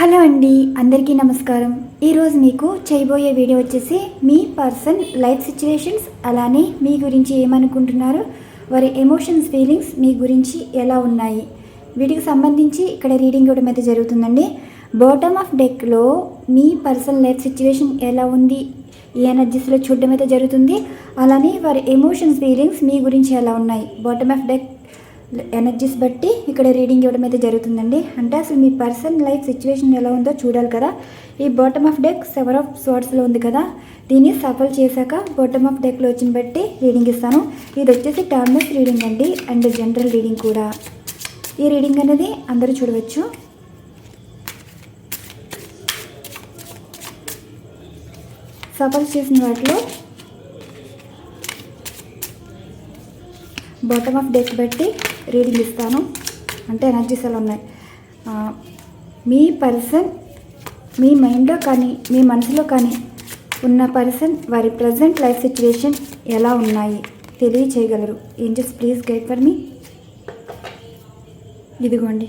Hello అండి అందరికీ నమస్కారం. ఈరోజు మీకు చేయబోయే వీడియో వచ్చేసి మీ పర్సన్ లైఫ్ సిచ్యువేషన్స్ అలానే మీ గురించి ఏమనుకుంటున్నారు వారి ఎమోషన్స్ ఫీలింగ్స్ మీ గురించి ఎలా ఉన్నాయి. వీటికి సంబంధించి ఇక్కడ రీడింగ్ ఇవ్వడం అయితే జరుగుతుందండి. బాటమ్ ఆఫ్ డెక్లో మీ పర్సన్ లైఫ్ సిచ్యువేషన్ ఎలా ఉంది ఈ ఎనర్జీస్లో చూడడం అయితే జరుగుతుంది అలానే వారి ఎమోషన్స్ ఫీలింగ్స్ మీ గురించి ఎలా ఉన్నాయి. బాటమ్ ఆఫ్ డెక్ ఎనర్జీస్ బట్టి ఇక్కడ రీడింగ్ ఇవ్వడం అయితే జరుగుతుందండి. అంటే అసలు మీ పర్సన్ లైఫ్ సిచ్యువేషన్ ఎలా ఉందో చూడాలి కదా. ఈ bottom of deck seven of స్వార్డ్స్లో ఉంది కదా. దీన్ని సఫల్ చేశాక బాటమ్ ఆఫ్ డెక్లో వచ్చిన బట్టి రీడింగ్ ఇస్తాను. ఇది వచ్చేసి టర్మస్ రీడింగ్ అండి. అండ్ జనరల్ రీడింగ్ కూడా. ఈ రీడింగ్ అనేది అందరూ చూడవచ్చు. సఫల్ చేసిన వాటిలో బాటమ్ ఆఫ్ డెక్ బట్టి రీడింగ్ ఇస్తాను. అంటే ఎనర్జీస్ ఎలా ఉన్నాయి. మీ పర్సన్ మీ మైండ్లో కానీ మీ మనసులో కానీ ఉన్న పర్సన్ వారి ప్రజెంట్ లైఫ్ సిచ్యువేషన్ ఎలా ఉన్నాయి తెలియచేయగలరు. Angels please guide for me ఇదిగోండి.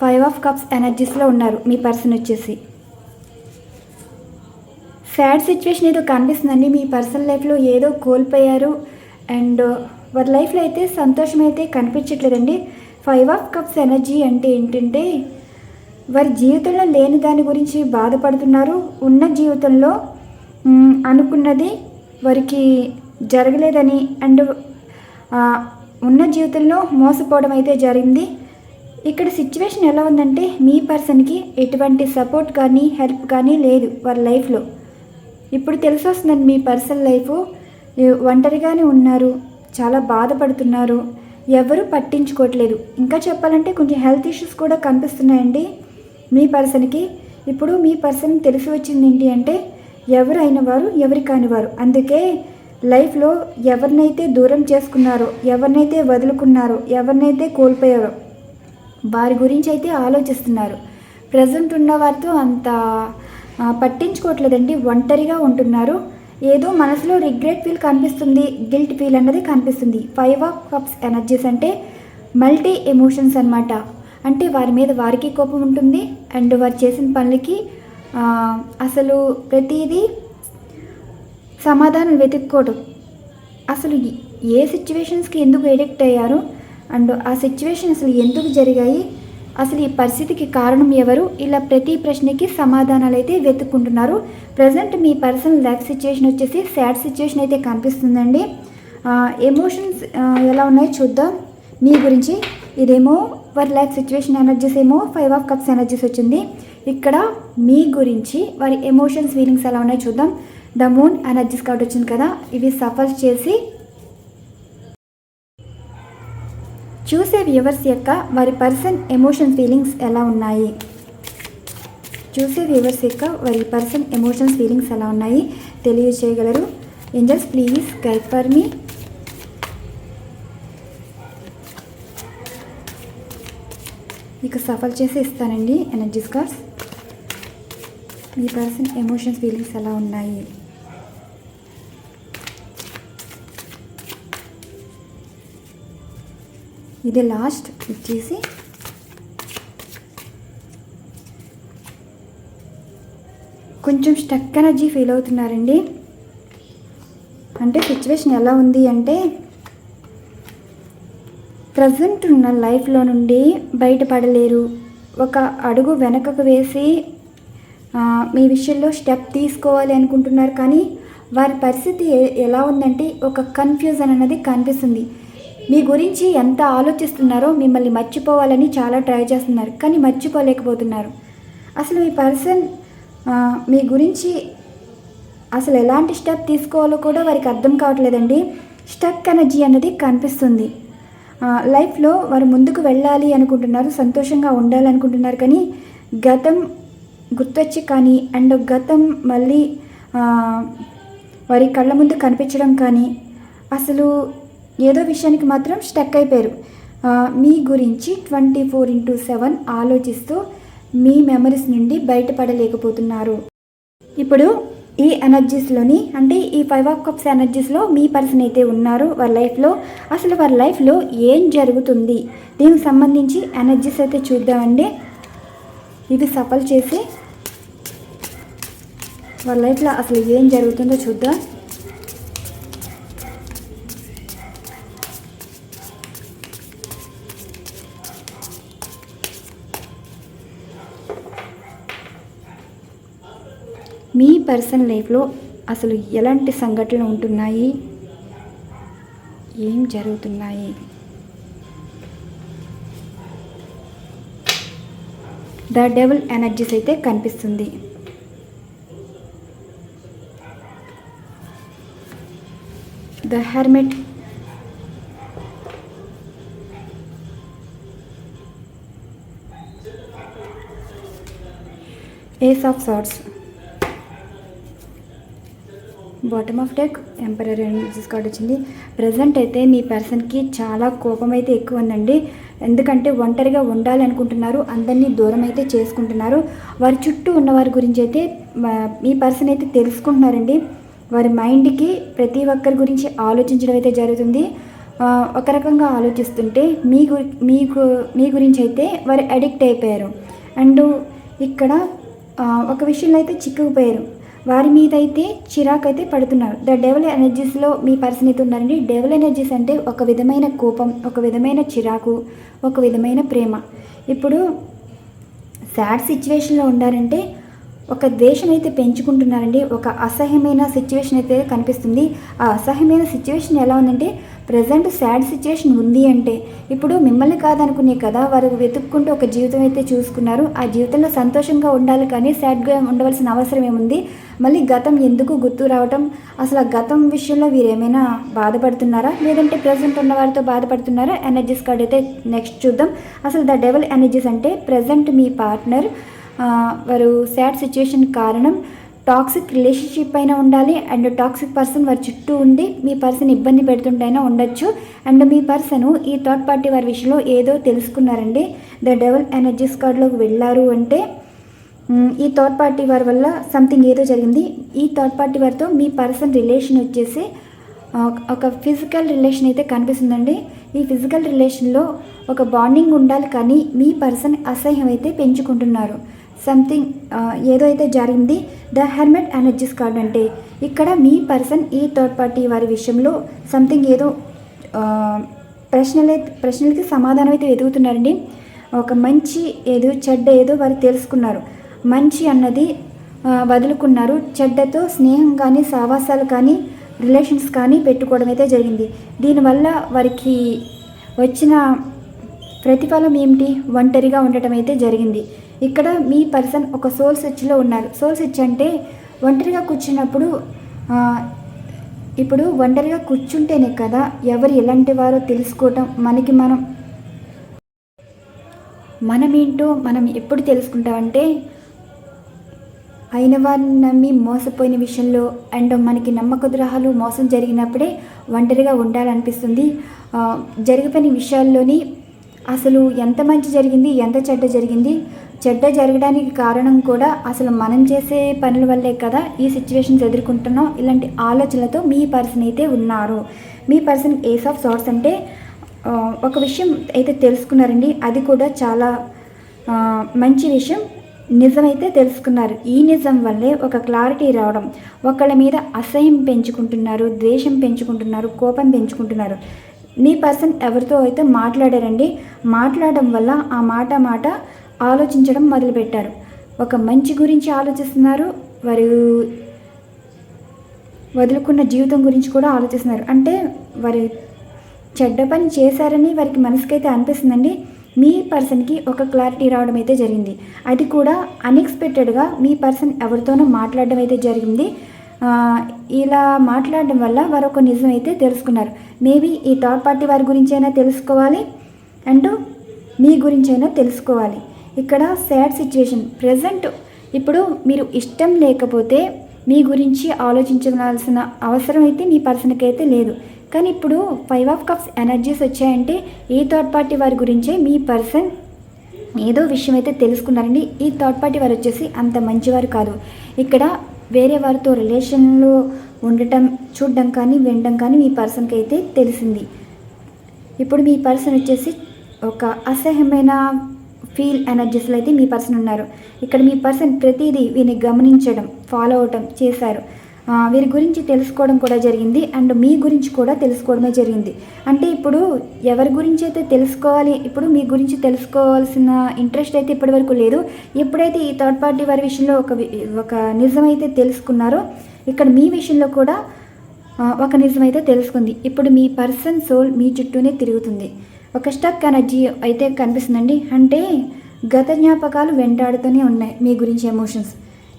ఫైవ్ ఆఫ్ కప్స్ ఎనర్జీస్లో ఉన్నారు మీ పర్సన్ వచ్చేసి. సాడ్ సిచ్యువేషన్ ఏదో కనిపిస్తుందండి. మీ పర్సనల్ లైఫ్లో ఏదో కోల్పోయారు. అండ్ వారి లైఫ్లో అయితే సంతోషం అయితే కనిపించట్లేదండి. ఫైవ్ ఆఫ్ కప్స్ ఎనర్జీ అంటే ఏంటంటే వారి జీవితంలో లేని దాని గురించి బాధపడుతున్నారు. ఉన్న జీవితంలో అనుకున్నది వారికి జరగలేదని అండ్ ఉన్న జీవితంలో మోసపోవడం అయితే జరిగింది. ఇక్కడ సిచ్యువేషన్ ఎలా ఉందంటే మీ పర్సన్కి ఎటువంటి సపోర్ట్ కానీ హెల్ప్ కానీ లేదు వారి లైఫ్లో. ఇప్పుడు తెలిసి వస్తుందండి మీ పర్సనల్ లైఫ్ ఒంటరిగానే ఉన్నారు. చాలా బాధపడుతున్నారు. ఎవరు పట్టించుకోవట్లేదు. ఇంకా చెప్పాలంటే కొంచెం హెల్త్ ఇష్యూస్ కూడా కనిపిస్తున్నాయండి. మీ పర్సన్కి ఇప్పుడు మీ పర్సన్ తెలిసి వచ్చింది ఏంటి అంటే ఎవరు అయిన వారు ఎవరి కాని వారు. అందుకే లైఫ్లో ఎవరినైతే దూరం చేసుకున్నారో ఎవరినైతే వదులుకున్నారో ఎవరినైతే కోల్పోయారో వారి గురించి అయితే ఆలోచిస్తున్నారు. ప్రజెంట్ ఉన్న వారితో అంత పట్టించుకోవట్లేదండి. ఒంటరిగా ఉంటున్నారు. ఏదో మనసులో రిగ్రెట్ ఫీల్ కనిపిస్తుంది గిల్ట్ ఫీల్ అన్నది కనిపిస్తుంది. ఫైవ్ ఆఫ్ కప్స్ ఎనర్జీస్ అంటే మల్టీ ఎమోషన్స్ అన్నమాట. అంటే వారి మీద వారికి కోపం ఉంటుంది అండ్ వారు చేసిన పనులకి అసలు ప్రతిదీ సమాధానం వెతుక్కోవడం అసలు ఏ సిచ్యువేషన్స్కి ఎందుకు ఎడిక్ట్ అయ్యారు అండ్ ఆ సిచ్యువేషన్ అసలు ఎందుకు జరిగాయి అసలు ఈ పరిస్థితికి కారణం ఎవరు? ఇలా ప్రతి ప్రశ్నకి సమాధానాలు అయితే వెతుక్కుంటున్నారు. ప్రజెంట్ మీ పర్సనల్ లైఫ్ సిచ్యుయేషన్ వచ్చేసి సాడ్ సిచ్యుయేషన్ అయితే కనిపిస్తుందండి. ఎమోషన్స్ ఎలా ఉన్నాయో చూద్దాం. మీ గురించి ఇదేమో వారి లైఫ్ సిచ్యువేషన్ ఎనర్జీస్ ఏమో ఫైవ్ ఆఫ్ కప్స్ ఎనర్జీస్ వచ్చింది. ఇక్కడ మీ గురించి వారి ఎమోషన్స్ ఫీలింగ్స్ ఎలా ఉన్నాయో చూద్దాం. ద మూన్ ఎనర్జీస్ కార్డ్ వచ్చింది కదా. ఇవి సఫర్ చేసి చూసే వ్యూవర్స్ యొక్క? వారి పర్సన్ ఎమోషన్ ఫీలింగ్స్ ఎలా ఉన్నాయి? చూసే వ్యూవర్స్ యొక్క? వారి పర్సన్ ఎమోషన్స్ ఫీలింగ్స్ ఎలా ఉన్నాయి? తెలియజేయగలరు angels please guide for me. మీకు సఫల్ చేసి ఇస్తానండి ఎనర్జీస్ కార్డ్స్ మీ పర్సన్ ఎమోషన్స్ ఫీలింగ్స్ ఎలా ఉన్నాయి? ఇది లాస్ట్ వచ్చేసి కొంచెం స్టక్ ఎనర్జీ ఫీల్ అవుతున్నారండి. అంటే సిచ్యువేషన్ ఎలా ఉంది అంటే ప్రజెంట్ ఉన్న లైఫ్లో నుండి బయటపడలేరు. ఒక అడుగు వెనకకు వేసి మీ విషయంలో స్టెప్ తీసుకోవాలి అనుకుంటున్నారు కానీ వారి పరిస్థితి ఎలా ఉందంటే ఒక కన్ఫ్యూజన్ అనేది కనిపిస్తుంది. మీ గురించి ఎంత ఆలోచిస్తున్నారో మిమ్మల్ని మర్చిపోవాలని చాలా ట్రై చేస్తున్నారు కానీ మర్చిపోలేకపోతున్నారు. అసలు మీ పర్సన్ మీ గురించి అసలు ఎలాంటి స్టెప్ తీసుకోవాలో కూడా వారికి అర్థం కావట్లేదండి. స్టక్ ఎనర్జీ అన్నది కనిపిస్తుంది. లైఫ్లో వారు ముందుకు వెళ్ళాలి అనుకుంటున్నారు సంతోషంగా ఉండాలి అనుకుంటున్నారు కానీ గతం గుర్తొచ్చి కానీ అండ్ గతం మళ్ళీ వారి కళ్ళ ముందు కనిపించడం కానీ అసలు ఏదో విషయానికి మాత్రం స్టక్ అయిపోయారు. మీ గురించి ట్వంటీ ఫోర్ ఇంటూ సెవెన్ ఆలోచిస్తూ మీ మెమరీస్ నుండి బయటపడలేకపోతున్నారు. ఇప్పుడు ఈ ఎనర్జీస్లోని అంటే ఈ ఫైవ్ ఆఫ్ కప్స్ ఎనర్జీస్లో మీ పర్సన్ అయితే ఉన్నారు వారి లైఫ్లో అసలు వారి లైఫ్లో ఏం జరుగుతుంది? దీనికి సంబంధించి ఎనర్జీస్ అయితే చూద్దామండి. ఇవి సఫల్ చేసి వాళ్ళ లైఫ్లో అసలు ఏం జరుగుతుందో చూద్దాం. మీ పర్సనల్ లైఫ్లో అసలు ఎలాంటి సంఘటనలు ఉంటున్నాయి? ఏం జరుగుతున్నాయి? ద డెవల్ ఎనర్జీస్ అయితే కనిపిస్తుంది. The hermit ace of swords. Bottom of deck emperor energies card వచ్చింది. ప్రజెంట్ అయితే మీ పర్సన్కి చాలా కోపం అయితే ఎక్కువ ఉందండి. ఎందుకంటే ఒంటరిగా ఉండాలి అనుకుంటున్నారు అందరినీ దూరం అయితే చేసుకుంటున్నారు. వారి చుట్టూ ఉన్న వారి గురించి అయితే మీ పర్సన్ అయితే తెలుసుకుంటున్నారండి. వారి మైండ్కి ప్రతి ఒక్కరి గురించి ఆలోచించడం అయితే జరుగుతుంది. ఒక రకంగా ఆలోచిస్తుంటే మీ గురి మీకు మీ గురించి అయితే వారు అడిక్ట్ అయిపోయారు. అండ్ ఇక్కడ ఒక విషయంలో అయితే చిక్కుకుపోయారు. వారి మీద అయితే చిరాకు అయితే పడుతున్నారు. ద డెవల్ ఎనర్జీస్లో మీ పర్సన్ అయితే ఉన్నారండి డెవల్ ఎనర్జీస్ అంటే ఒక విధమైన కోపం ఒక విధమైన చిరాకు ఒక విధమైన ప్రేమ. ఇప్పుడు సాడ్ సిచ్యువేషన్లో ఉన్నారంటే ఒక ద్వేషం అయితే పెంచుకుంటున్నారండి. ఒక అసహ్యమైన సిచ్యువేషన్ అయితే కనిపిస్తుంది. ఆ అసహ్యమైన సిచ్యువేషన్ ఎలా ఉందంటే ప్రజెంట్ శాడ్ సిచ్యుయేషన్ ఉంది అంటే ఇప్పుడు మిమ్మల్ని కాదనుకునే కదా వారు వెతుక్కుంటూ ఒక జీవితం అయితే చూసుకున్నారు. ఆ జీవితంలో సంతోషంగా ఉండాలి కానీ సాడ్గా ఉండవలసిన అవసరం ఏముంది? మళ్ళీ గతం ఎందుకు గుర్తు రావటం? అసలు ఆ గతం విషయంలో వీరు ఏమైనా బాధపడుతున్నారా? లేదంటే ప్రజెంట్ ఉన్న వారితో బాధపడుతున్నారా? ఎనర్జీస్ కార్డ్ అయితే నెక్స్ట్ చూద్దాం. అసలు ద డెవల్ ఎనర్జీస్ అంటే ప్రజెంట్ మీ పార్ట్నర్ వారు శాడ్ సిచ్యుయేషన్ కారణం. టాక్సిక్ రిలేషన్షిప్ అయినా ఉండాలి అండ్ టాక్సిక్ పర్సన్ వారి చుట్టూ ఉండి మీ పర్సన్ ఇబ్బంది పెడుతుంటైనా ఉండొచ్చు. అండ్ మీ పర్సన్ ఈ థర్డ్ పార్టీ వారి విషయంలో ఏదో తెలుసుకున్నారండి. ద డెవల్ ఎనర్జీస్ కార్డ్లోకి వెళ్ళారు అంటే ఈ థర్డ్ పార్టీ వారి వల్ల సంథింగ్ ఏదో జరిగింది. ఈ థర్డ్ పార్టీ వారితో మీ పర్సన్ రిలేషన్ వచ్చేసి ఒక ఫిజికల్ రిలేషన్ అయితే కనిపిస్తుందండి. ఈ ఫిజికల్ రిలేషన్లో ఒక బాండింగ్ ఉండాలి కానీ మీ పర్సన్ అసహ్యం అయితే పెంచుకుంటున్నారు. సంథింగ్ ఏదో అయితే జరిగింది ద హెర్మెట్ ఎనర్జీస్ కార్డ్ అంటే ఇక్కడ మీ పర్సన్ ఈ థర్డ్ పార్టీ వారి విషయంలో సంథింగ్ ఏదో uh, ప్రశ్నలే ప్రశ్నలకి సమాధానం అయితే ఎదుగుతున్నారండి. ఒక మంచి ఏదో చెడ్డ ఏదో వారు తెలుసుకున్నారు. మంచి అన్నది uh, వదులుకున్నారు. చెడ్డతో స్నేహం కానీ సావాసాలు కానీ రిలేషన్స్ కానీ పెట్టుకోవడం అయితే జరిగింది. దీనివల్ల వారికి వచ్చిన ప్రతిఫలం ఏమిటి? ఒంటరిగా ఉండటం అయితే జరిగింది. ఇక్కడ మీ పర్సన్ ఒక సోల్ స్విచ్లో ఉన్నారు. సోల్ స్విచ్ అంటే ఒంటరిగా కూర్చున్నప్పుడు ఇప్పుడు ఒంటరిగా కూర్చుంటేనే కదా ఎవరు ఎలాంటి వారో తెలుసుకోవటం మనకి మనం మనమేంటో మనం ఎప్పుడు తెలుసుకుంటామంటే అయిన వారిని నమ్మి మోసపోయిన విషయంలో అండ్ మనకి నమ్మక ద్రోహాలు మోసం జరిగినప్పుడే ఒంటరిగా ఉండాలనిపిస్తుంది. జరిగిపోయిన విషయాల్లోని అసలు ఎంత మంచి జరిగింది ఎంత చెడ్డ జరిగింది? చెడ్డ జరగడానికి కారణం కూడా అసలు మనం చేసే పనుల వల్లే కదా ఈ సిచ్యువేషన్స్ ఎదుర్కొంటున్నాం. ఇలాంటి ఆలోచనలతో మీ పర్సన్ అయితే ఉన్నారు. మీ పర్సన్ ఏస్ ఆఫ్ సార్ట్స్ అంటే ఒక విషయం అయితే తెలుసుకున్నారండి. అది కూడా చాలా మంచి విషయం. నిజమైతే తెలుసుకున్నారు. ఈ నిజం వల్లే ఒక క్లారిటీ రావడం ఒకళ్ళ మీద అసహ్యం పెంచుకుంటున్నారు ద్వేషం పెంచుకుంటున్నారు కోపం పెంచుకుంటున్నారు. మీ పర్సన్ ఎవరితో అయితే మాట్లాడారండి మాట్లాడడం వల్ల ఆ మాట మాట ఆలోచించడం మొదలుపెట్టారు. ఒక మంచి గురించి ఆలోచిస్తున్నారు వారు వదులుకున్న జీవితం గురించి కూడా ఆలోచిస్తున్నారు. అంటే వారి చెడ్డ పని చేశారని వారికి మనసుకైతే అనిపిస్తుందండి. మీ పర్సన్కి ఒక క్లారిటీ రావడం అయితే జరిగింది. అది కూడా అన్ఎక్స్పెక్టెడ్గా మీ పర్సన్ ఎవరితోనో మాట్లాడడం అయితే జరిగింది. ఇలా మాట్లాడడం వల్ల వారు ఒక నిజం అయితే తెలుసుకున్నారు. మేబీ ఈ థర్డ్ పార్టీ వారి గురించి అయినా తెలుసుకోవాలి అంటూ మీ గురించి అయినా తెలుసుకోవాలి. ఇక్కడ సాడ్ సిచ్యువేషన్ ప్రజెంట్ ఇప్పుడు మీరు ఇష్టం లేకపోతే మీ గురించి ఆలోచించాల్సిన అవసరం అయితే మీ పర్సన్కి అయితే లేదు. కానీ ఇప్పుడు ఫైవ్ ఆఫ్ కప్స్ ఎనర్జీస్ వచ్చాయంటే ఈ థర్డ్ పార్టీ వారి గురించే మీ పర్సన్ ఏదో విషయం అయితే తెలుసుకున్నారండి ఈ థర్డ్ పార్టీ వారు వచ్చేసి అంత మంచివారు కాదు. ఇక్కడ వేరే వారితో రిలేషన్లో ఉండటం చూడడం కానీ వినడం కానీ మీ పర్సన్కి అయితే తెలిసింది. ఇప్పుడు మీ పర్సన్ వచ్చేసి ఒక అసహ్యమైన ఫీల్ ఎనర్జీస్లో అయితే మీ పర్సన్ ఉన్నారు. ఇక్కడ మీ పర్సన్ ప్రతిదీ వీని గమనించడం ఫాలో అవటం చేశారు. వీరి గురించి తెలుసుకోవడం కూడా జరిగింది అండ్ మీ గురించి కూడా తెలుసుకోవడమే జరిగింది. అంటే ఇప్పుడు ఎవరి గురించి అయితే తెలుసుకోవాలి ఇప్పుడు మీ గురించి తెలుసుకోవాల్సిన ఇంట్రెస్ట్ అయితే ఇప్పటివరకు లేదు. ఎప్పుడైతే ఈ థర్డ్ పార్టీ వారి విషయంలో ఒక ఒక నిజమైతే తెలుసుకున్నారో ఇక్కడ మీ విషయంలో కూడా ఒక నిజమైతే తెలుసుకుంది. ఇప్పుడు మీ పర్సన్ సోల్ మీ చుట్టూనే తిరుగుతుంది. ఒక స్టక్ ఎనర్జీ అయితే కనిపిస్తుందండి. అంటే గత జ్ఞాపకాలు వెంటాడుతూనే ఉన్నాయి మీ గురించి ఎమోషన్స్.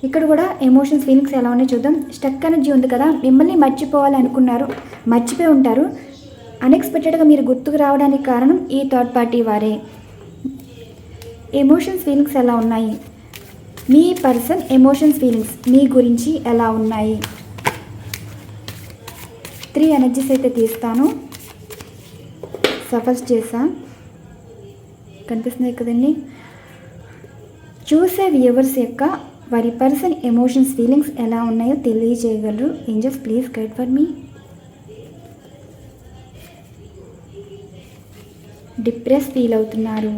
ఇక్కడ కూడా ఎమోషన్స్ ఫీలింగ్స్ ఎలా ఉన్నాయో చూద్దాం. స్టక్ ఎనర్జీ ఉంది కదా మిమ్మల్ని మర్చిపోవాలి అనుకున్నారు. మర్చిపోయి ఉంటారు. అన్ఎక్స్పెక్టెడ్గా మీరు గుర్తుకు రావడానికి కారణం ఈ థర్డ్ పార్టీ వారే. ఎమోషన్స్ ఫీలింగ్స్ ఎలా ఉన్నాయి? మీ పర్సన్ ఎమోషన్స్ ఫీలింగ్స్ మీ గురించి ఎలా ఉన్నాయి? త్రీ ఎనర్జీస్ అయితే తీస్తాను. సఫల్స్ చేసా కనిపిస్తున్నాయి కదండి. చూసే వ్యూవర్స్ యొక్క వారి పర్సన్ ఎమోషన్స్ ఫీలింగ్స్ ఎలా ఉన్నాయో తెలియజేయగలరు. Angels please guide for me. Depress feel అవుతున్నారు.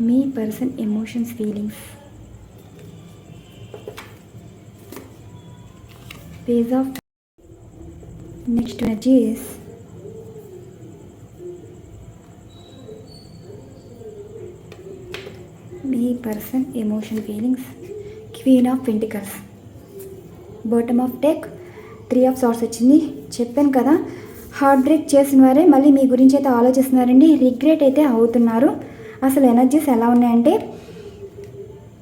మీ person emotions feelings. Page of next energy is me person emotion feelings queen of pentacles. Bottom of deck three of swords వచ్చింది. చెప్పాను కదా heart break చేసిన వారే మళ్ళీ మీ గురించి అయితే ఆలోచిస్తున్నారండి. రిగ్రెట్ అయితే అవుతున్నారు. అసలు ఎనర్జీస్ ఎలా ఉన్నాయంటే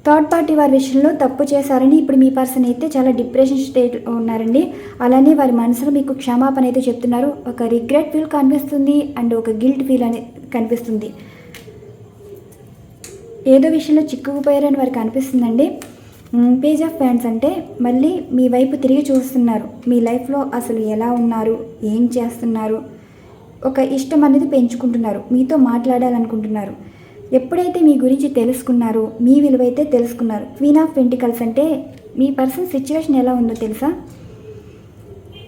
థర్డ్ పార్టీ వారి విషయంలో తప్పు చేశారని ఇప్పుడు మీ పర్సన్ అయితే చాలా డిప్రెషన్ స్టేట్ ఉన్నారండి. అలానే వారి మనసులో మీకు క్షమాపణ అయితే చెప్తున్నారు. ఒక రిగ్రెట్ ఫీల్ కనిపిస్తుంది అండ్ ఒక గిల్ట్ ఫీల్ అని కనిపిస్తుంది. ఏదో విషయంలో చిక్కుకుపోయారని వారికి అనిపిస్తుందండి. పేజ్ ఆఫ్ ఫ్యాన్స్ అంటే మళ్ళీ మీ వైపు తిరిగి చూస్తున్నారు. మీ లైఫ్లో అసలు ఎలా ఉన్నారు? ఏం చేస్తున్నారు? ఒక ఇష్టం అనేది పెంచుకుంటున్నారు. మీతో మాట్లాడాలనుకుంటున్నారు. ఎప్పుడైతే మీ గురించి తెలుసుకున్నారో మీ విలువైతే తెలుసుకున్నారు. క్వీన్ ఆఫ్ పెంటికల్స్ అంటే మీ పర్సన్ సిచ్యువేషన్ ఎలా ఉందో తెలుసా?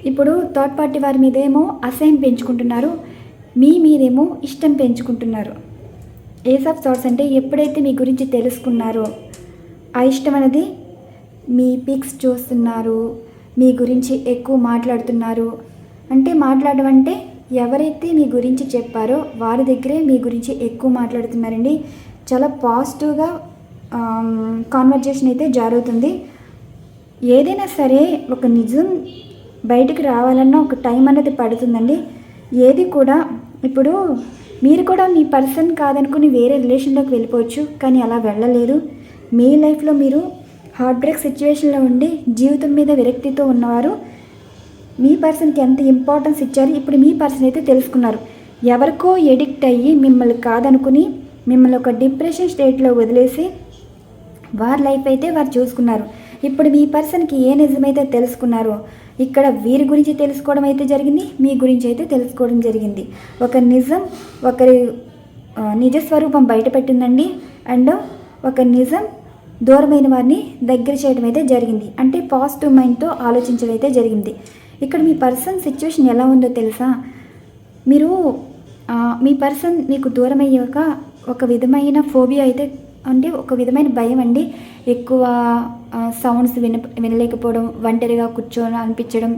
ఇప్పుడు థర్డ్ పార్టీ వారి మీదేమో అసహ్యం పెంచుకుంటున్నారు. మీ మీదేమో ఇష్టం పెంచుకుంటున్నారు. ఏస్ ఆఫ్ థాట్స్ అంటే ఎప్పుడైతే మీ గురించి తెలుసుకున్నారో ఆ ఇష్టం అనేది మీ పిక్స్ చూస్తున్నారు మీ గురించి ఎక్కువ మాట్లాడుతున్నారు. అంటే మాట్లాడడం అంటే ఎవరైతే మీ గురించి చెప్పారో వారి దగ్గరే మీ గురించి ఎక్కువ మాట్లాడుతున్నారండి. చాలా పాజిటివ్గా కాన్వర్జేషన్ అయితే జరుగుతుంది. ఏదైనా సరే ఒక నిజం బయటికి రావాలన్నా ఒక టైం అనేది పడుతుందండి. ఏది కూడా ఇప్పుడు మీరు కూడా మీ పర్సన్ కాదనుకుని వేరే రిలేషన్లోకి వెళ్ళిపోవచ్చు కానీ అలా వెళ్ళలేదు. మీ లైఫ్లో మీరు హార్ట్ బ్రేక్ సిచ్యువేషన్లో ఉండి జీవితం మీద విరక్తితో ఉన్నవారు మీ పర్సన్కి ఎంత ఇంపార్టెన్స్ ఇచ్చారు ఇప్పుడు మీ పర్సన్ అయితే తెలుసుకున్నారు. ఎవరికో ఎడిక్ట్ అయ్యి మిమ్మల్ని కాదనుకుని మిమ్మల్ని ఒక డిప్రెషన్ స్టేట్లో వదిలేసి వారి లైఫ్ అయితే వారు చూసుకున్నారు. ఇప్పుడు మీ పర్సన్కి ఏ నిజమైతే తెలుసుకున్నారో ఇక్కడ వీరి గురించి తెలుసుకోవడం అయితే జరిగింది మీ గురించి అయితే తెలుసుకోవడం జరిగింది. ఒక నిజం ఒకరి నిజస్వరూపం నిజ స్వరూపం బయటపెట్టిందండి. అండ్ ఒక నిజం దూరమైన వారిని దగ్గర చేయడం అయితే జరిగింది. అంటే పాజిటివ్ మైండ్తో ఆలోచించడం అయితే జరిగింది. ఇక్కడ మీ పర్సన్ సిచ్యువేషన్ ఎలా ఉందో తెలుసా? మీరు మీ పర్సన్ మీకు దూరం అయ్యాక ఒక విధమైన ఫోబియా అయితే అంటే ఒక విధమైన భయం అండి. ఎక్కువ సౌండ్స్ విన వినలేకపోవడం ఒంటరిగా కూర్చోని అనిపించడం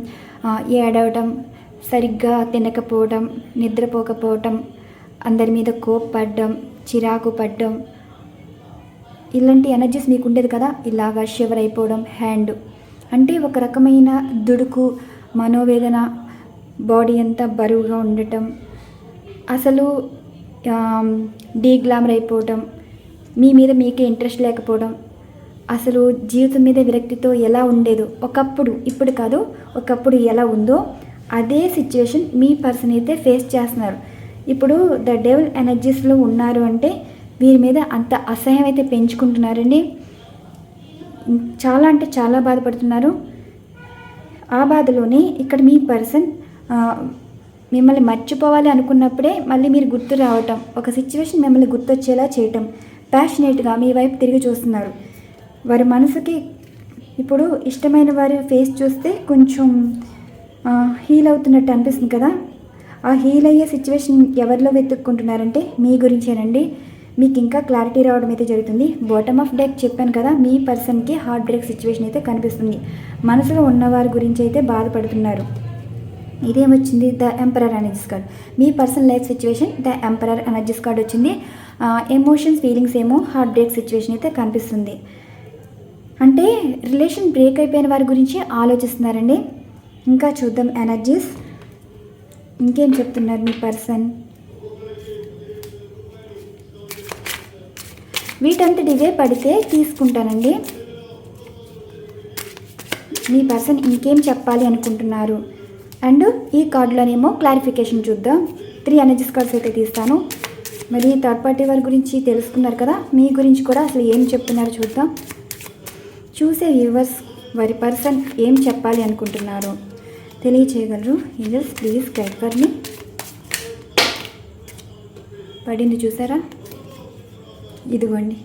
ఏడవటం సరిగ్గా తినకపోవడం నిద్రపోకపోవటం అందరి మీద కోప్పడడం చిరాకు పడడం. ఇలాంటి ఎనర్జీస్ మీకు ఉండేది కదా ఇలాగా షివర్ అయిపోవడం హ్యాండ్ అంటే ఒక రకమైన దుడుకు మనోవేదన బాడీ అంతా బరువుగా ఉండటం. అసలు డీగ్లామర్ అయిపోవటం. మీ మీద మీకే ఇంట్రెస్ట్ లేకపోవడం. అసలు జీవితం మీద విరక్తితో ఎలా ఉండేదో ఒకప్పుడు ఇప్పుడు కాదు ఒకప్పుడు ఎలా ఉందో అదే సిచ్యువేషన్ మీ పర్సన్ అయితే ఫేస్ చేస్తున్నారు. ఇప్పుడు ద డెవల్ ఎనర్జీస్లో ఉన్నారు అంటే వీరి మీద అంత అసహ్యం అయితే పెంచుకుంటున్నారండి. చాలా అంటే చాలా బాధపడుతున్నారు. ఆ బాధలోనే ఇక్కడ మీ పర్సన్ మిమ్మల్ని మర్చిపోవాలి అనుకున్నప్పుడే మళ్ళీ మీరు గుర్తు రావటం ఒక సిచ్యువేషన్ మిమ్మల్ని గుర్తొచ్చేలా చేయటం ప్యాషనేట్గా మీ వైపు తిరిగి చూస్తున్నారు. వారి మనసుకి ఇప్పుడు ఇష్టమైన వారి ఫేస్ చూస్తే కొంచెం హీల్ అవుతున్నట్టు అనిపిస్తుంది కదా. ఆ హీల్ అయ్యే సిచ్యువేషన్ ఎవరిలో వెతుక్కుంటున్నారంటే మీ గురించేనండి. మీకు ఇంకా క్లారిటీ రావడం అయితే జరుగుతుంది. బాటమ్ ఆఫ్ డెక్ చెప్పాను కదా మీ పర్సన్కి హార్ట్ బ్రేక్ సిచ్యువేషన్ అయితే కనిపిస్తుంది. మనసులో ఉన్నవారి గురించి అయితే బాధపడుతున్నారు. ఇదేమొచ్చింది the emperor energies card me personal life situation the emperor energies card వచ్చింది. ఎమోషన్స్ ఫీలింగ్స్ ఏమో హార్ట్ బ్రేక్ సిచ్యువేషన్ అయితే కనిపిస్తుంది. అంటే రిలేషన్ బ్రేక్ అయిపోయిన వారి గురించి ఆలోచిస్తున్నారండి. ఇంకా చూద్దాం ఎనర్జీస్ ఇంకేం చెప్తున్నారు మీ పర్సన్ వీటంతటి ఇవే పడితే తీసుకుంటానండి. మీ పర్సన్ ఇంకేం చెప్పాలి అనుకుంటున్నారు? అండ్ ఈ కార్డులోనేమో క్లారిఫికేషన్ చూద్దాం. త్రీ ఎనర్జీస్ కార్డ్స్ అయితే తీస్తాను. మరి థర్డ్ పార్టీ వారి గురించి తెలుసుకున్నారు కదా? మీ గురించి కూడా అసలు ఏం చెప్తున్నారో చూద్దాం. చూసే వ్యూవర్స్ వారి పర్సన్ ఏం చెప్పాలి అనుకుంటున్నారు? తెలియచేయగలరు. Angels please guide for me. పడింది చూసారా? ఇదిగోండి.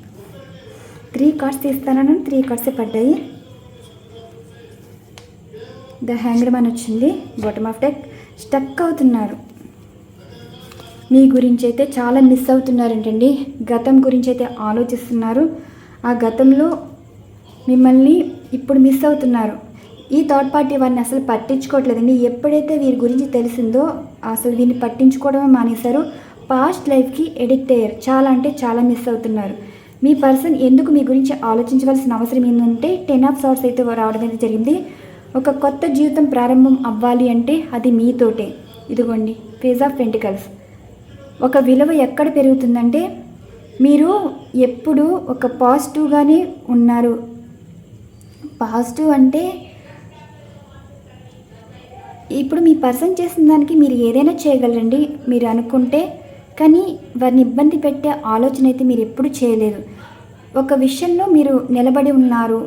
త్రీ కార్డ్స్ తీస్తానని. త్రీ కార్డ్సే పడ్డాయి. ద హ్యాంగ్డ్ మ్యాన్ వచ్చింది. Bottom of deck. స్టక్ అవుతున్నారు. మీ గురించి అయితే చాలా మిస్ అవుతున్నారంటండి. గతం గురించి అయితే ఆలోచిస్తున్నారు. ఆ గతంలో మిమ్మల్ని ఇప్పుడు మిస్ అవుతున్నారు. ఈ థర్డ్ పార్టీ వారిని అసలు పట్టించుకోవట్లేదండి. ఎప్పుడైతే వీరి గురించి తెలిసిందో అసలు వీరిని పట్టించుకోవడమే మానేశారు. పాస్ట్ లైఫ్కి ఎడిక్ట్ అయ్యారు. చాలా అంటే చాలా మిస్ అవుతున్నారు. మీ పర్సన్ ఎందుకు మీ గురించి ఆలోచించవలసిన అవసరం ఏంటంటే టెన్ ఆఫ్ సార్ట్స్ అయితే రావడం అయితే జరిగింది. ఒక కొత్త జీవితం ప్రారంభం అవ్వాలి అంటే అది మీతోటే ఇదిగోండి ఫేజ్ ఆఫ్ పెంటికల్స్. ఒక విలువ ఎక్కడ పెరుగుతుందంటే మీరు ఎప్పుడు ఒక పాజిటివ్గానే ఉన్నారు. పాజిటివ్ అంటే ఇప్పుడు మీ పర్సన్ చేసిన దానికి మీరు ఏదైనా చేయగలరండి మీరు అనుకుంటే. కానీ వారిని ఇబ్బంది పెట్టే ఆలోచన అయితే మీరు ఎప్పుడు చేయలేదు ఒక విషయంలో మీరు నిలబడి ఉన్నారు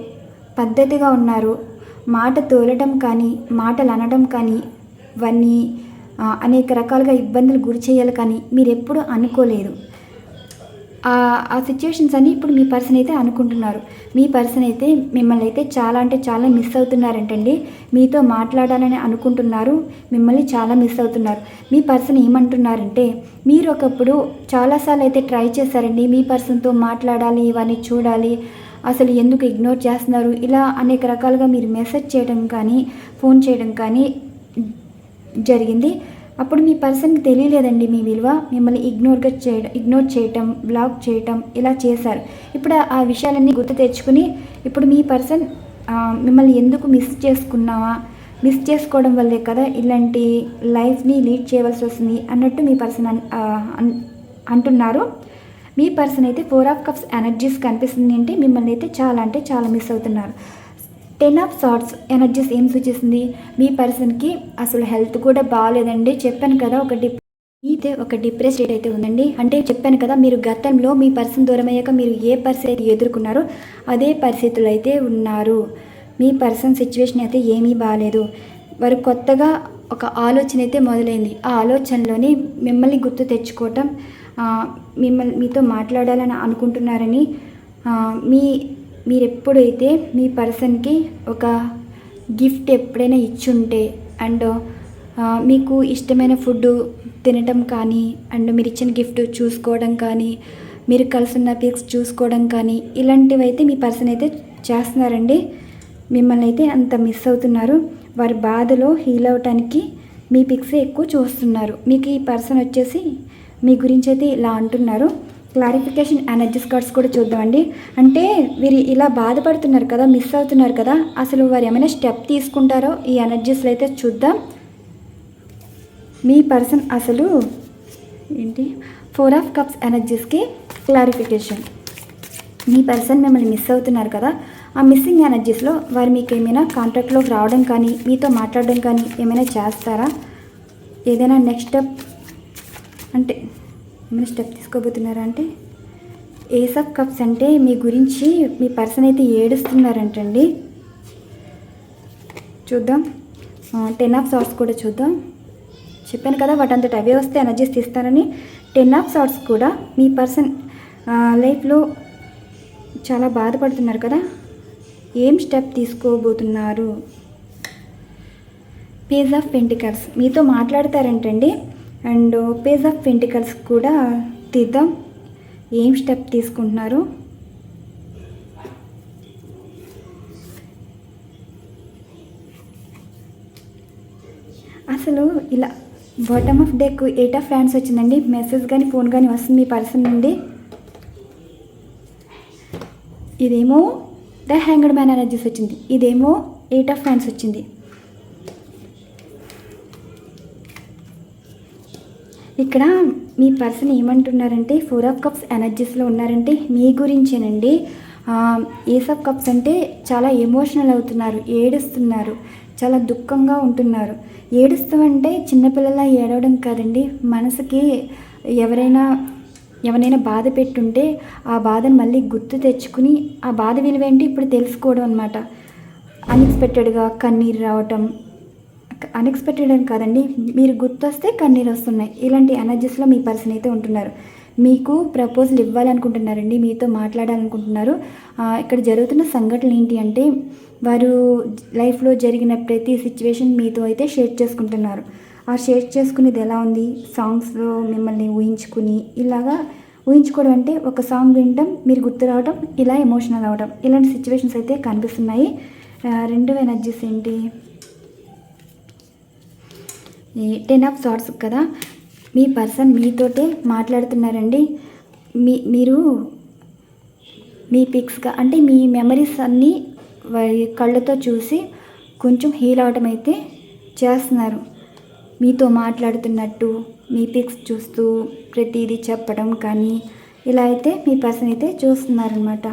పద్ధతిగా ఉన్నారు మాట తోలడం కానీ మాటలు అనడం కానీ వారిని అనేక రకాలుగా ఇబ్బందులు గురి చేయాలి కానీ మీరు ఎప్పుడు అనుకోలేదు. ఆ సిచ్యువేషన్స్ అని ఇప్పుడు మీ పర్సన్ అయితే అనుకుంటున్నారు. మీ పర్సన్ అయితే మిమ్మల్ని అయితే చాలా అంటే చాలా మిస్ అవుతున్నారంటండి. మీతో మాట్లాడాలని అనుకుంటున్నారు. మిమ్మల్ని చాలా మిస్ అవుతున్నారు. మీ పర్సన్ ఏమంటున్నారంటే మీరు ఒకప్పుడు చాలాసార్లు అయితే ట్రై చేశారండి. మీ పర్సన్తో మాట్లాడాలి ఇవన్నీ చూడాలి. అసలు ఎందుకు ఇగ్నోర్ చేస్తున్నారు? ఇలా అనేక రకాలుగా మీరు మెసేజ్ చేయడం కానీ ఫోన్ చేయడం కానీ జరిగింది. అప్పుడు మీ పర్సన్కి తెలియలేదండి మీ విలువ. మిమ్మల్ని ఇగ్నోర్గా చేయడం ఇగ్నోర్ చేయటం బ్లాక్ చేయటం ఇలా చేశారు. ఇప్పుడు ఆ- విషయాలన్నీ గుర్తు తెచ్చుకుని ఇప్పుడు మీ పర్సన్ మిమ్మల్ని ఎందుకు మిస్ చేసుకున్నావా? మిస్ చేసుకోవడం వల్లే కదా ఇలాంటి లైఫ్ని లీడ్ చేయవలసి వస్తుంది అన్నట్టు మీ పర్సన్ అన్- అన్- అంటున్నారు. మీ పర్సన్ అయితే ఫోర్ ఆఫ్ కప్స్ ఎనర్జీస్ కనిపిస్తుంది అంటే మిమ్మల్ని అయితే చాలా అంటే చాలా మిస్ అవుతున్నారు. టెన్ ఆఫ్ సార్ట్స్ ఎనర్జీస్ ఏం సూచిస్తుంది మీ పర్సన్కి అసలు హెల్త్ కూడా బాగాలేదండి చెప్పాను కదా ఒక డిప్ అయితే ఒక డిప్రెస్ స్టేట్ అయితే ఉందండి. అంటే చెప్పాను కదా మీరు గతంలో మీ పర్సన్ దూరం అయ్యాక మీరు ఏ పరిస్థితి అయితే ఎదుర్కొన్నారో అదే పరిస్థితులు అయితే ఉన్నారు. మీ పర్సన్ సిచ్యువేషన్ అయితే ఏమీ బాగాలేదు వారు కొత్తగా ఒక ఆలోచన అయితే మొదలైంది. ఆ ఆలోచనలోనే మిమ్మల్ని గుర్తు తెచ్చుకోవటం మిమ్మల్ని మీతో మాట్లాడాలని అనుకుంటున్నారని మీ మీరు ఎప్పుడైతే మీ పర్సన్కి ఒక గిఫ్ట్ ఎప్పుడైనా ఇచ్చుంటే అండ్ మీకు ఇష్టమైన ఫుడ్ తినటం కానీ అండ్ మీరు ఇచ్చిన గిఫ్ట్ చూసుకోవడం కానీ మీరు కలిసిన పిక్స్ చూసుకోవడం కానీ ఇలాంటివి అయితే మీ పర్సన్ అయితే చేస్తున్నారండి. మిమ్మల్ని అయితే అంత మిస్ అవుతున్నారు. వారి బాధలో హీల్ అవటానికి మీ పిక్సే ఎక్కువ చూస్తున్నారు. మీకు ఈ పర్సన్ వచ్చేసి మీ గురించి అయితే ఇలా అంటున్నారు. క్లారిఫికేషన్ ఎనర్జీస్ కార్డ్స్ కూడా చూద్దామండి. అంటే వీరు ఇలా బాధపడుతున్నారు కదా మిస్ అవుతున్నారు కదా అసలు వారు ఏమైనా స్టెప్ తీసుకుంటారో ఈ ఎనర్జీస్లో అయితే చూద్దాం. మీ పర్సన్ అసలు ఏంటి? ఫోర్ ఆఫ్ కప్స్ ఎనర్జీస్కి క్లారిఫికేషన్. మీ పర్సన్ మిమ్మల్ని మిస్ అవుతున్నారు కదా ఆ మిస్సింగ్ ఎనర్జీస్లో వారు మీకు ఏమైనా కాంటాక్ట్లోకి రావడం కానీ మీతో మాట్లాడడం కానీ ఏమైనా చేస్తారా? ఏదైనా నెక్స్ట్ స్టెప్ అంటే ముందు స్టెప్ తీసుకోబోతున్నారా అంటే ఏస్ ఆఫ్ కప్స్ అంటే మీ గురించి మీ పర్సన్ అయితే ఏడుస్తున్నారంటండి. చూద్దాం. టెన్ ఆఫ్ సార్ట్స్ కూడా చూద్దాం. చెప్పాను కదా వాటంతట అవే వస్తే ఎనర్జీస్ తీస్తానని టెన్ ఆఫ్ సార్ట్స్ కూడా మీ పర్సన్ లైఫ్లో చాలా బాధపడుతున్నారు కదా. ఏం స్టెప్ తీసుకోబోతున్నారు? పేజ్ ఆఫ్ పెంటికల్స్ మీతో మాట్లాడతారంటండి. అండ్ పేజ్ ఆఫ్ పెంటికల్స్ కూడా తీద్దాం. ఏం స్టెప్ తీసుకుంటున్నారు? అసలు ఇలా bottom of deck eight of fans వచ్చిందండి. మెసేజ్ కానీ ఫోన్ కానీ వస్తుంది మీ పర్సన్ నుండి. ఇదేమో ద హ్యాంగడ్ మ్యాన్ ఎనర్జీస్ వచ్చింది. ఇదేమో ఎయిట్ ఆఫ్ ఫ్యాన్స్ వచ్చింది. ఇక్కడ మీ పర్సన్ ఏమంటున్నారంటే ఫోర్ ఆఫ్ కప్స్ ఎనర్జీస్లో ఉన్నారంటే మీ గురించేనండి. ఏస్ ఆఫ్ కప్స్ అంటే చాలా ఎమోషనల్ అవుతున్నారు ఏడుస్తున్నారు చాలా దుఃఖంగా ఉంటున్నారు. ఏడుస్తామంటే చిన్నపిల్లల ఏడవడం కాదండి మనసుకి ఎవరైనా ఎవరైనా బాధ పెట్టుంటే ఆ బాధను మళ్ళీ గుర్తు తెచ్చుకుని ఆ బాధ విలువేంటి ఇప్పుడు తెలుసుకోవడం అనమాట అన్ఎక్స్పెక్టెడ్గా కన్నీరు రావటం అన్ఎక్స్పెక్టెడ్ అని కాదండి మీరు గుర్తొస్తే కన్నీరు వస్తున్నాయి. ఇలాంటి ఎనర్జీస్లో మీ పర్సన్ అయితే ఉంటున్నారు. మీకు ప్రపోజల్ ఇవ్వాలనుకుంటున్నారండి మీతో మాట్లాడాలనుకుంటున్నారు. ఇక్కడ జరుగుతున్న సంఘటనలు ఏంటి అంటే వారు లైఫ్లో జరిగిన ప్రతి సిచ్యువేషన్ మీతో అయితే షేర్ చేసుకుంటున్నారు. ఆ షేర్ చేసుకునేది ఎలా ఉంది? సాంగ్స్లో మిమ్మల్ని ఊహించుకుని ఇలాగా ఊహించుకోవడం అంటే ఒక సాంగ్ వినడం మీరు గుర్తు రావడం ఇలా ఎమోషనల్ అవ్వడం. ఇలాంటి సిచ్యువేషన్స్ అయితే కనిపిస్తున్నాయి. రెండు ఎనర్జీస్ ఏంటి? టెన్ ఆఫ్ షార్ట్స్ కదా? మీ పర్సన్ మీతోటే మాట్లాడుతున్నారండి. మీ మీరు మీ పిక్స్గా అంటే మీ మెమరీస్ అన్నీ కళ్ళతో చూసి కొంచెం హీల్ అవడం అయితే చేస్తున్నారు. మీతో మాట్లాడుతున్నట్టు మీ పిక్స్ చూస్తూ ప్రతిదీ చెప్పడం కానీ ఇలా అయితే మీ పర్సన్ అయితే చూస్తున్నారనమాట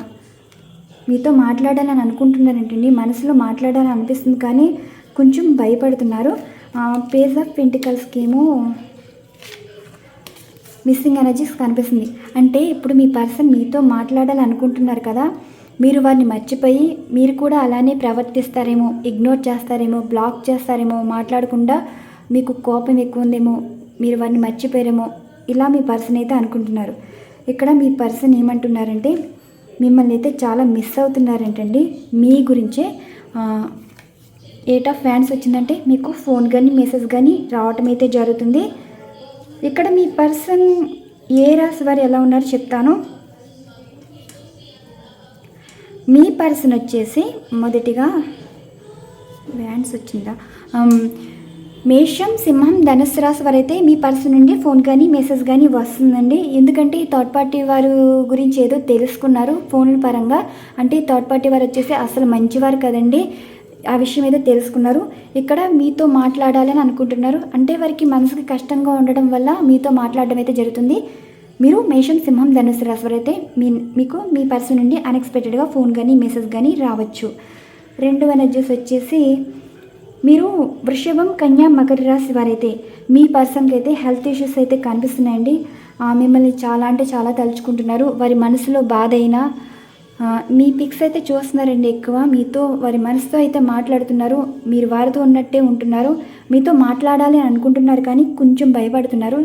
మీతో మాట్లాడాలని అనుకుంటున్నారంటండి. మనసులో మాట్లాడాలని అనిపిస్తుంది కానీ కొంచెం భయపడుతున్నారు. పేజాప్ ఆఫ్ పెంటికల్స్కి ఏమో మిస్సింగ్ ఎనర్జీస్ కనిపిస్తుంది. అంటే ఇప్పుడు మీ పర్సన్ మీతో మాట్లాడాలనుకుంటున్నారు కదా మీరు వారిని మర్చిపోయి మీరు కూడా అలానే ప్రవర్తిస్తారేమో ఇగ్నోర్ చేస్తారేమో బ్లాక్ చేస్తారేమో మాట్లాడకుండా మీకు కోపం ఎక్కువ ఉందేమో మీరు వారిని మర్చిపోయారేమో ఇలా మీ పర్సన్ అయితే అనుకుంటున్నారు. ఇక్కడ మీ పర్సన్ ఏమంటున్నారంటే మిమ్మల్ని అయితే చాలా మిస్ అవుతున్నారంటండి. మీ గురించే ఎయిట్ ఆఫ్ ఫ్యాన్స్ వచ్చిందంటే మీకు ఫోన్ కానీ మెసేజ్ కానీ రావటం అయితే జరుగుతుంది. ఇక్కడ మీ పర్సన్ ఏ రాశి వారు ఎలా ఉన్నారో చెప్తాను. మీ పర్సన్ వచ్చేసి మొదటిగా వ్యాన్స్ వచ్చిందా? మేషం సింహం ధనుసు రాశి వారైతే మీ పర్సన్ నుండి ఫోన్ కానీ మెసేజ్ కానీ వస్తుందండి. ఎందుకంటే థర్డ్ పార్టీ వారు గురించి ఏదో తెలుసుకున్నారు ఫోన్ల పరంగా. అంటే థర్డ్ పార్టీ వారు వచ్చేసి అసలు మంచివారు కదండి. ఆ విషయం ఏదో తెలుసుకున్నారు. ఇక్కడ మీతో మాట్లాడాలని అనుకుంటున్నారు. అంటే వారికి మనసుకి కష్టంగా ఉండడం వల్ల మీతో మాట్లాడడం అయితే జరుగుతుంది. మీరు మేషం సింహం ధనుసు రాశి వారైతే మీ మీకు మీ పర్సన్ నుండి అన్ఎక్స్పెక్టెడ్గా ఫోన్ కానీ మెసేజ్ కానీ రావచ్చు. రెండు ఎనర్జీస్ వచ్చేసి మీరు వృషభం కన్యా మకర రాశి వారైతే మీ పర్సన్కి అయితే హెల్త్ ఇష్యూస్ అయితే కనిపిస్తున్నాయండి. ఆ, మిమ్మల్ని చాలా అంటే చాలా తలుచుకుంటున్నారు. వారి మనసులో బాధ అయినా మీ పిక్స్ అయితే చూస్తున్నారండి ఎక్కువ. మీతో వారి మనసుతో అయితే మాట్లాడుతున్నారు. మీరు వారితో ఉన్నట్టే ఉంటున్నారు. మీతో మాట్లాడాలి అని అనుకుంటున్నారు కానీ కొంచెం భయపడుతున్నారు.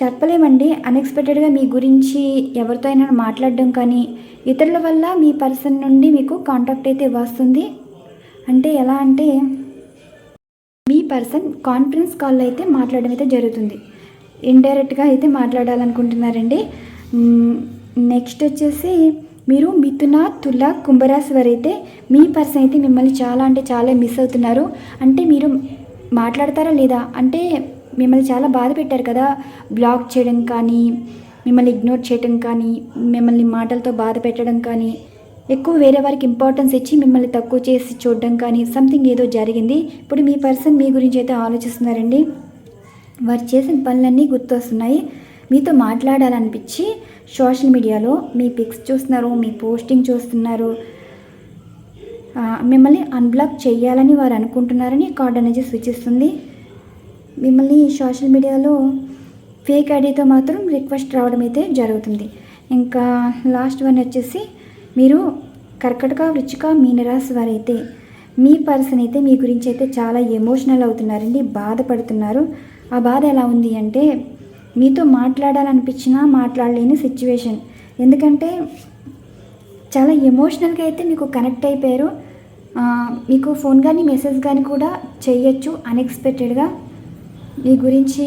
చెప్పలేమండి. అన్ఎక్స్పెక్టెడ్గా మీ గురించి ఎవరితో అయినా మాట్లాడడం కానీ ఇతరుల వల్ల మీ పర్సన్ నుండి మీకు కాంటాక్ట్ అయితే వస్తుంది. అంటే ఎలా అంటే మీ పర్సన్ కాన్ఫరెన్స్ కాల్లో అయితే మాట్లాడడం అయితే జరుగుతుంది. ఇండైరెక్ట్గా అయితే మాట్లాడాలనుకుంటున్నారండి. నెక్స్ట్ వచ్చేసి మీరు మిథున తుల కుంభరాశి అయితే మీ పర్సన్ అయితే మిమ్మల్ని చాలా అంటే చాలా మిస్ అవుతున్నారు. అంటే మీరు మాట్లాడతారా లేదా? అంటే మిమ్మల్ని చాలా బాధ పెట్టారు కదా. బ్లాక్ చేయడం కానీ మిమ్మల్ని ఇగ్నోర్ చేయడం కానీ మిమ్మల్ని మాటలతో బాధ పెట్టడం కానీ ఎక్కువ వేరే వారికి ఇంపార్టెన్స్ ఇచ్చి మిమ్మల్ని తక్కువ చేసి చూడడం కానీ సంథింగ్ ఏదో జరిగింది. ఇప్పుడు మీ పర్సన్ మీ గురించి అయితే ఆలోచిస్తున్నారండి. వారు చేసిన పనులన్నీ గుర్తొస్తున్నాయి. మీతో మాట్లాడాలనిపించి సోషల్ మీడియాలో మీ పిక్స్ చూస్తున్నారు మీ పోస్టింగ్ చూస్తున్నారు. మిమ్మల్ని అన్బ్లాక్ చేయాలని వారు అనుకుంటున్నారని కార్డ్ అనేది సూచిస్తుంది. మిమ్మల్ని సోషల్ మీడియాలో ఫేక్ ఐడితో మాత్రం రిక్వెస్ట్ రావడం అయితే జరుగుతుంది. ఇంకా లాస్ట్ వన్ వచ్చేసి మీరు కర్కటక వృచ్చిక మీనరాశి వారైతే మీ పర్సన్ అయితే మీ గురించి అయితే చాలా ఎమోషనల్ అవుతున్నారండి బాధపడుతున్నారు. ఆ బాధ ఎలా ఉంది అంటే మీతో మాట్లాడాలనిపించినా మాట్లాడలేని సిచ్యువేషన్ ఎందుకంటే చాలా ఎమోషనల్గా అయితే మీకు కనెక్ట్ అయిపోయారు. మీకు ఫోన్ కానీ మెసేజ్ కానీ కూడా చేయొచ్చు అన్ఎక్స్పెక్టెడ్గా మీ గురించి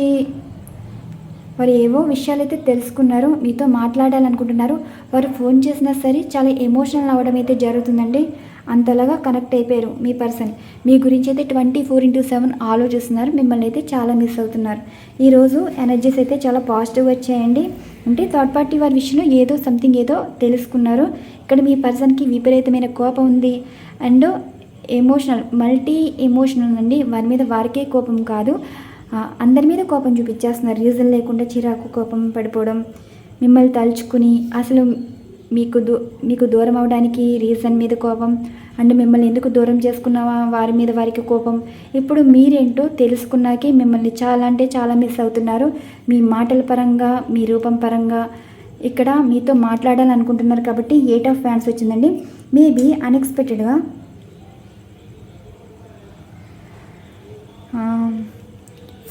వారు ఏవో విషయాలు అయితే తెలుసుకున్నారు మీతో మాట్లాడాలనుకుంటున్నారు. వారు ఫోన్ చేసినా సరే చాలా ఎమోషనల్ అవ్వడం అయితే జరుగుతుందండి. అంతలాగా కనెక్ట్ అయిపోయారు మీ పర్సన్ మీ గురించి అయితే ట్వంటీ ఫోర్ ఇంటూ సెవెన్ ఆలోచిస్తున్నారు. మిమ్మల్ని అయితే చాలా మిస్ అవుతున్నారు. ఈరోజు ఎనర్జీస్ అయితే చాలా పాజిటివ్ వచ్చాయండి. అంటే థర్డ్ పార్టీ వారి విషయంలో ఏదో సంథింగ్ ఏదో తెలుసుకున్నారు. ఇక్కడ మీ పర్సన్కి విపరీతమైన కోపం ఉంది. అండ్ ఎమోషనల్ మల్టీ ఎమోషనల్ అండి. వారి మీద వారికే కోపం కాదు. అందరి మీద కోపం చూపించేస్తున్నారు. రీజన్ లేకుండా చిరాకు కోపం పడిపోవడం మిమ్మల్ని తలుచుకుని అసలు మీకు దూ మీకు దూరం అవడానికి రీజన్ మీద కోపం? అండ్ మిమ్మల్ని ఎందుకు దూరం చేసుకున్నావా? వారి మీద వారికి కోపం? ఇప్పుడు మీరేంటో తెలుసుకున్నాకే మిమ్మల్ని చాలా అంటే చాలా మిస్ అవుతున్నారు. మీ మాటల పరంగా మీ రూపం పరంగా. ఇక్కడ మీతో మాట్లాడాలనుకుంటున్నారు కాబట్టి ఎయిట్ ఆఫ్ ఫ్యాన్స్ వచ్చిందండి. మేబీ అన్ఎక్స్పెక్టెడ్గా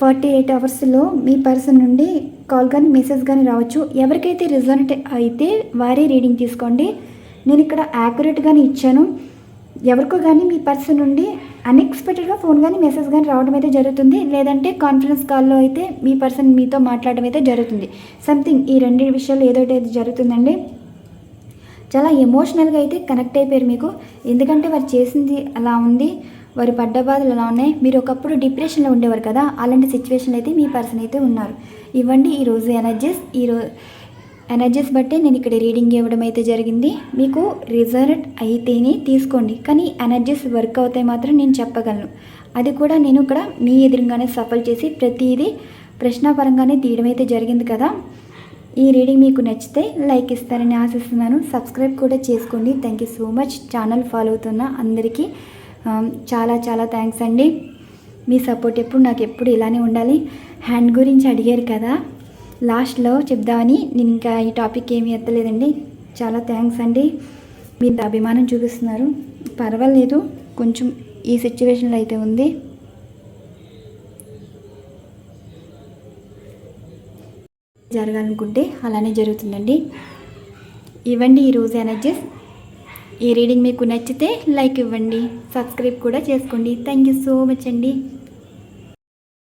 ఫార్టీ ఎయిట్ అవర్స్లో మీ పర్సన్ నుండి కాల్ కానీ మెసేజ్ కానీ రావచ్చు. ఎవరికైతే రిజల్ట్ అయితే వారే రీడింగ్ తీసుకోండి. నేను ఇక్కడ యాక్యురేట్గానే ఇచ్చాను. ఎవరికో కానీ మీ పర్సన్ నుండి అన్ఎక్స్పెక్టెడ్గా ఫోన్ కానీ మెసేజ్ కానీ రావడం అయితే జరుగుతుంది. లేదంటే కాన్ఫరెన్స్ కాల్లో అయితే మీ పర్సన్ మీతో మాట్లాడడం అయితే జరుగుతుంది. సంథింగ్ ఈ రెండు విషయాలు ఏదో అయితే జరుగుతుందండి. చాలా ఎమోషనల్గా అయితే కనెక్ట్ అయిపోయారు మీకు. ఎందుకంటే వారు చేసింది అలా ఉంది. వారు పడ్డ బాధలు అలా ఉన్నాయి మీరు ఒకప్పుడు డిప్రెషన్లో ఉండేవారు కదా అలాంటి సిచ్యువేషన్లో అయితే మీ పర్సన్ అయితే ఉన్నారు. ఇవ్వండి ఈరోజు ఎనర్జీస్ ఈరోజు ఎనర్జీస్ బట్టే నేను ఇక్కడ రీడింగ్ ఇవ్వడం అయితే జరిగింది. మీకు రిజల్ట్ అయితేనే తీసుకోండి కానీ ఎనర్జీస్ వర్క్ అవుతాయి మాత్రం నేను చెప్పగలను. అది కూడా నేను ఇక్కడ మీ ఎదురుగానే సఫల్ చేసి ప్రతిదీ ప్రశ్నాపరంగానే తీయడం అయితే జరిగింది కదా. ఈ రీడింగ్ మీకు నచ్చితే లైక్ ఇస్తారని ఆశిస్తున్నాను. సబ్స్క్రైబ్ కూడా చేసుకోండి. Thank you so much. Channel follow అవుతున్న అందరికీ చాలా చాలా థ్యాంక్స్ అండి. మీ సపోర్ట్ ఎప్పుడు నాకు ఎప్పుడు ఇలానే ఉండాలి. హ్యాండ్ గురించి అడిగారు కదా. లాస్ట్లో చెప్దామని నేను ఇంకా ఈ టాపిక్ ఏమీ ఎత్తలేదండి. చాలా థ్యాంక్స్ అండి. మీరు అభిమానం చూపిస్తున్నారు. పర్వాలేదు. కొంచెం ఈ సిచ్యువేషన్లో అయితే ఉంది. జరగాలనుకుంటే అలానే జరుగుతుందండి. ఇవ్వండి ఈరోజు ఎనర్జీస్ ఈ రీడింగ్ మీకు నచ్చితే లైక్ ఇవ్వండి సబ్స్క్రైబ్ కూడా చేసుకోండి. థ్యాంక్ యూ సో మచ్ అండి.